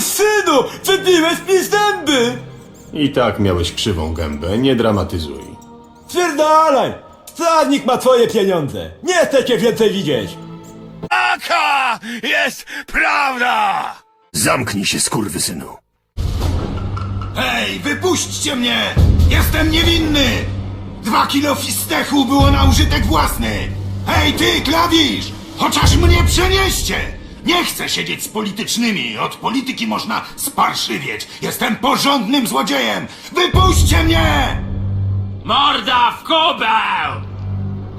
synu, wybiłeś mi zęby! I tak miałeś krzywą gębę, nie dramatyzuj. Pierdalaj! Strawnik ma twoje pieniądze. Nie chcę cię więcej widzieć. Taka jest prawda! Zamknij się, skurwysynu. Hej, wypuśćcie mnie! Jestem niewinny! Dwa kilo fistechu było na użytek własny! Hej, ty, klawisz! Chociaż mnie przenieście! Nie chcę siedzieć z politycznymi. Od polityki można sparszywieć. Jestem porządnym złodziejem! Wypuśćcie mnie! Morda w kubeł!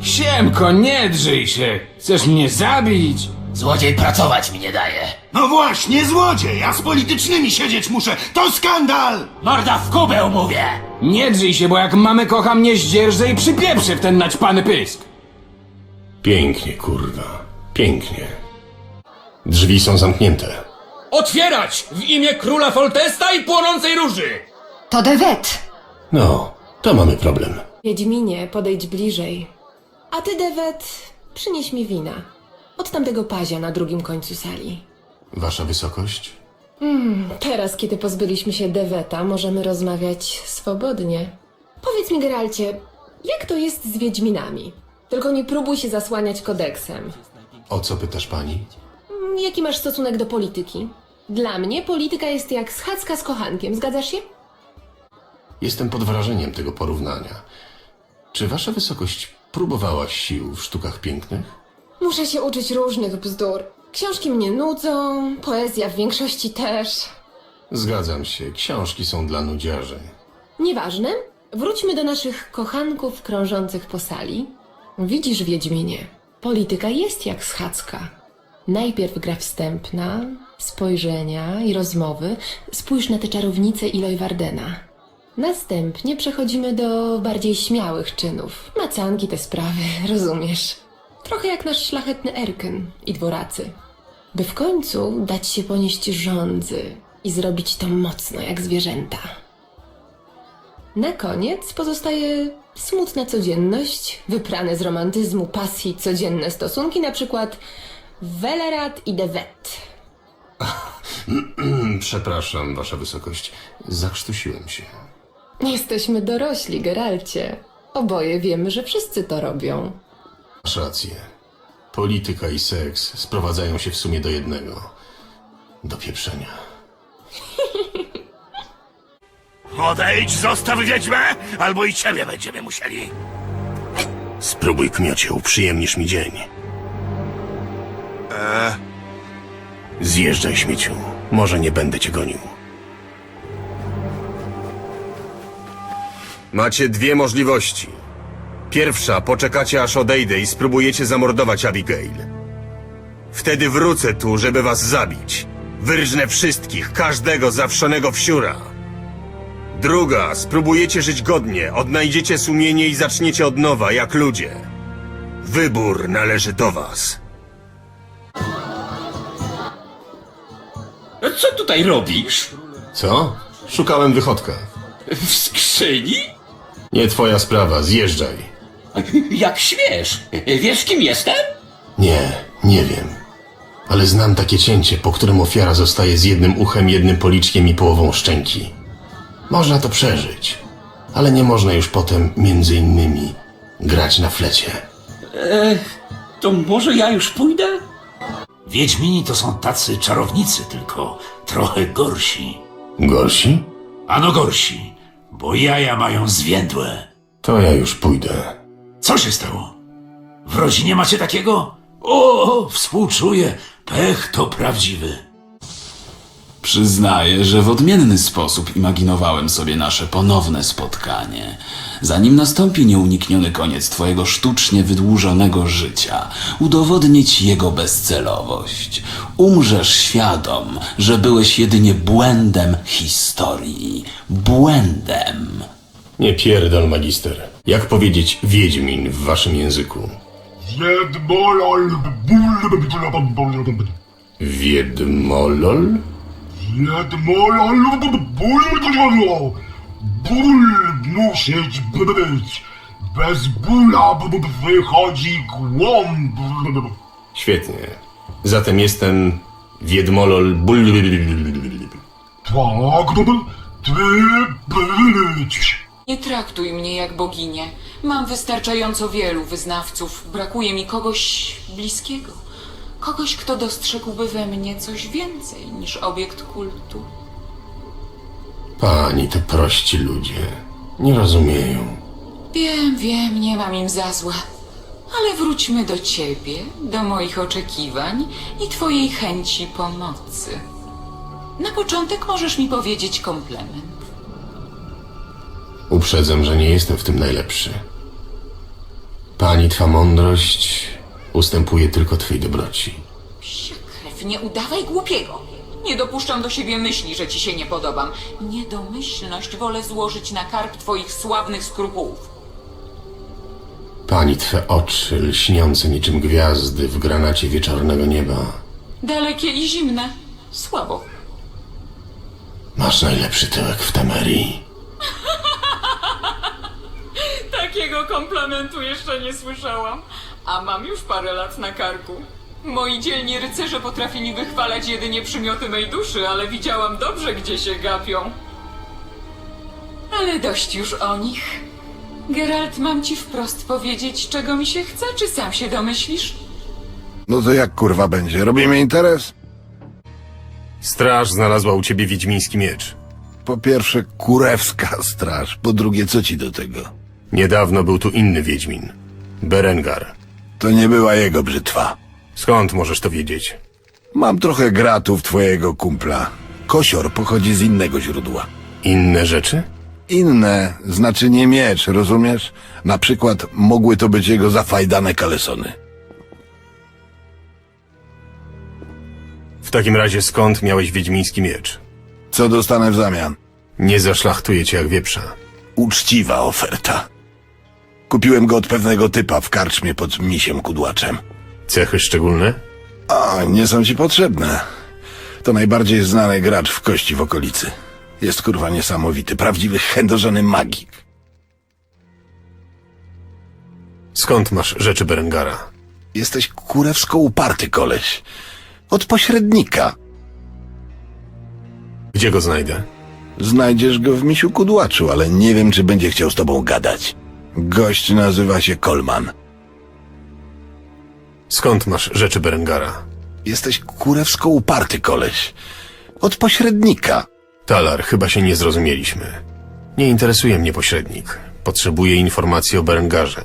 Siemko, nie drzyj się! Chcesz mnie zabić? Złodziej pracować mi nie daje. No właśnie, złodziej! Ja z politycznymi siedzieć muszę! To skandal! Morda w kubeł mówię! Nie drzyj się, bo jak mamy kocha mnie zdzierżę i przypieprzę w ten naćpany pysk! Pięknie, kurwa. Pięknie. Drzwi są zamknięte. Otwierać! W imię króla Foltesta i płonącej róży! To Dewet! No, to mamy problem. Wiedźminie, podejdź bliżej. A ty, Dewet, przynieś mi wina. Od tamtego pazia na drugim końcu sali. Wasza wysokość? Teraz, kiedy pozbyliśmy się Deweta, możemy rozmawiać swobodnie. Powiedz mi, Geralcie, jak to jest z Wiedźminami? Tylko nie próbuj się zasłaniać kodeksem. O co pytasz pani? Jaki masz stosunek do polityki? Dla mnie polityka jest jak schadzka z kochankiem, zgadzasz się? Jestem pod wrażeniem tego porównania. Czy wasza wysokość próbowała sił w sztukach pięknych? Muszę się uczyć różnych bzdur. Książki mnie nudzą, poezja w większości też. Zgadzam się, książki są dla nudziarzy. Nieważne. Wróćmy do naszych kochanków krążących po sali. Widzisz, Wiedźminie, polityka jest jak schadzka. Najpierw gra wstępna, spojrzenia i rozmowy. Spójrz na tę czarownicę Iloj Wardena. Następnie przechodzimy do bardziej śmiałych czynów. Macanki te sprawy, rozumiesz. Trochę jak nasz szlachetny Erken i dworacy. By w końcu dać się ponieść żądzy i zrobić to mocno jak zwierzęta. Na koniec pozostaje smutna codzienność, wyprane z romantyzmu, pasji, codzienne stosunki, na przykład Velerat i Devet. Przepraszam, wasza wysokość, zakrztusiłem się. Jesteśmy dorośli, Geralcie. Oboje wiemy, że wszyscy to robią. Masz rację. Polityka i seks sprowadzają się w sumie do jednego. Do pieprzenia. Odejdź, zostaw wiedźmę, albo i ciebie będziemy musieli. Spróbuj, kmiocie, uprzyjemnisz mi dzień. Zjeżdżaj, śmieciu. Może nie będę cię gonił. Macie dwie możliwości. Pierwsza, poczekacie aż odejdę i spróbujecie zamordować Abigail. Wtedy wrócę tu, żeby was zabić. Wyrżnę wszystkich, każdego zawszonego wsiura. Druga, spróbujecie żyć godnie, odnajdziecie sumienie i zaczniecie od nowa, jak ludzie. Wybór należy do was. Co tutaj robisz? Co? Szukałem wychodka. W skrzyni? Nie twoja sprawa, zjeżdżaj. Jak śmiesz? Wiesz kim jestem? Nie, nie wiem. Ale znam takie cięcie, po którym ofiara zostaje z jednym uchem, jednym policzkiem i połową szczęki. Można to przeżyć, ale nie można już potem, między innymi, grać na flecie. To może ja już pójdę? Wiedźmini to są tacy czarownicy, tylko trochę gorsi. Gorsi? Ano gorsi, bo jaja mają zwiędłe. To ja już pójdę. Co się stało? W rodzinie macie takiego? O, współczuję. Pech to prawdziwy. Przyznaję, że w odmienny sposób imaginowałem sobie nasze ponowne spotkanie. Zanim nastąpi nieunikniony koniec twojego sztucznie wydłużonego życia, udowodnić jego bezcelowość. Umrzesz świadom, że byłeś jedynie błędem historii. Błędem. Nie pierdol, magister. Jak powiedzieć Wiedźmin w waszym języku? Wiedmolol? Ból musieć być. Bez bóla wychodzi głąb. Świetnie. Zatem jestem Wiedmolol Bull... Pragnę ty być. Nie traktuj mnie jak boginię. Mam wystarczająco wielu wyznawców. Brakuje mi kogoś bliskiego. Kogoś, kto dostrzegłby we mnie coś więcej niż obiekt kultu. Pani to prości ludzie. Nie rozumieją. Wiem, wiem, nie mam im za złe. Ale wróćmy do ciebie, do moich oczekiwań i twojej chęci pomocy. Na początek możesz mi powiedzieć komplement. Uprzedzam, że nie jestem w tym najlepszy. Pani twa mądrość ustępuje tylko twej dobroci. Krew, nie udawaj głupiego. Nie dopuszczam do siebie myśli, że ci się nie podobam. Niedomyślność wolę złożyć na karb twoich sławnych skrupułów. Pani twe oczy, lśniące niczym gwiazdy w granacie wieczornego nieba. Dalekie i zimne. Słabo. Masz najlepszy tyłek w Temerii. Takiego komplementu jeszcze nie słyszałam. A mam już parę lat na karku. Moi dzielni rycerze potrafili wychwalać jedynie przymioty mej duszy, ale widziałam dobrze, gdzie się gapią. Ale dość już o nich. Geralt, mam ci wprost powiedzieć, czego mi się chce, czy sam się domyślisz? No to jak kurwa będzie? Robimy interes? Straż znalazła u ciebie wiedźmiński miecz. Po pierwsze, kurewska straż. Po drugie, co ci do tego? Niedawno był tu inny wiedźmin. Berengar. To nie była jego brzytwa. Skąd możesz to wiedzieć? Mam trochę gratów twojego kumpla. Kosior pochodzi z innego źródła. Inne rzeczy? Inne znaczy nie miecz, rozumiesz? Na przykład mogły to być jego zafajdane kalesony. W takim razie skąd miałeś wiedźmiński miecz? Co dostanę w zamian? Nie zaszlachtuję cię jak wieprza. Uczciwa oferta. Kupiłem go od pewnego typa w karczmie pod misiem kudłaczem. Cechy szczególne? A, nie są ci potrzebne. To najbardziej znany gracz w kości w okolicy. Jest kurwa niesamowity, prawdziwy chędożony magik. Skąd masz rzeczy Berengara? Jesteś kurewsko uparty koleś. Od pośrednika. Gdzie go znajdę? Znajdziesz go w misiu kudłaczu, ale nie wiem, czy będzie chciał z tobą gadać. Gość nazywa się Kolman. Skąd masz rzeczy Berengara? Jesteś kurewsko uparty koleś. Od pośrednika. Talar, chyba się nie zrozumieliśmy. Nie interesuje mnie pośrednik. Potrzebuję informacji o Berengarze.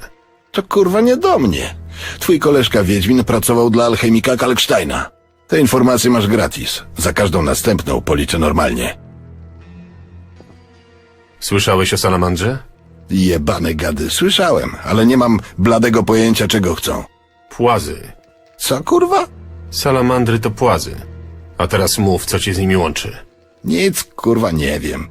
To kurwa nie do mnie. Twój koleżka Wiedźmin pracował dla alchemika Kalksteina. Te informacje masz gratis. Za każdą następną policzę normalnie. Słyszałeś o Salamandrze? Jebane gady, słyszałem, ale nie mam bladego pojęcia, czego chcą. Płazy. Co kurwa? Salamandry to płazy. A teraz mów, co cię z nimi łączy. Nic kurwa nie wiem.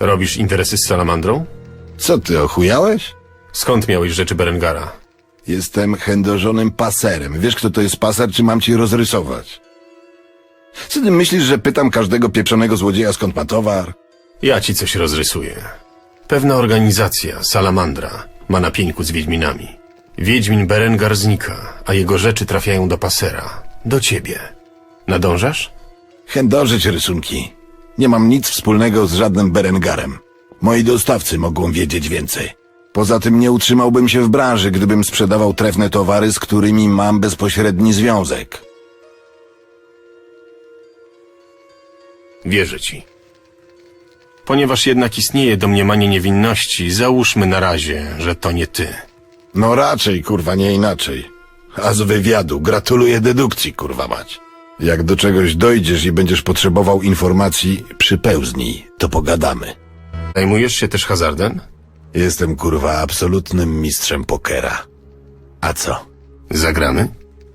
Robisz interesy z Salamandrą? Co ty ochujałeś? Skąd miałeś rzeczy Berengara? Jestem chędożonym paserem. Wiesz, kto to jest paser, czy mam ci rozrysować? Co ty myślisz, że pytam każdego pieprzonego złodzieja, skąd ma towar? Ja ci coś rozrysuję. Pewna organizacja, Salamandra, ma na pieńku z Wiedźminami. Wiedźmin Berengar znika, a jego rzeczy trafiają do pasera. Do ciebie. Nadążasz? Chędożyć rysunki. Nie mam nic wspólnego z żadnym Berengarem. Moi dostawcy mogą wiedzieć więcej. Poza tym nie utrzymałbym się w branży, gdybym sprzedawał trefne towary, z którymi mam bezpośredni związek. Wierzę ci. Ponieważ jednak istnieje domniemanie niewinności, załóżmy na razie, że to nie ty. No raczej, kurwa, nie inaczej. A z wywiadu gratuluję dedukcji, kurwa mać. Jak do czegoś dojdziesz i będziesz potrzebował informacji, przypełznij, to pogadamy. Zajmujesz się też hazardem? Jestem, kurwa, absolutnym mistrzem pokera. A co? Zagramy?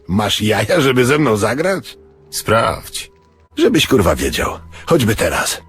Masz jaja, żeby ze mną zagrać? Sprawdź. Żebyś, kurwa, wiedział. Choćby teraz.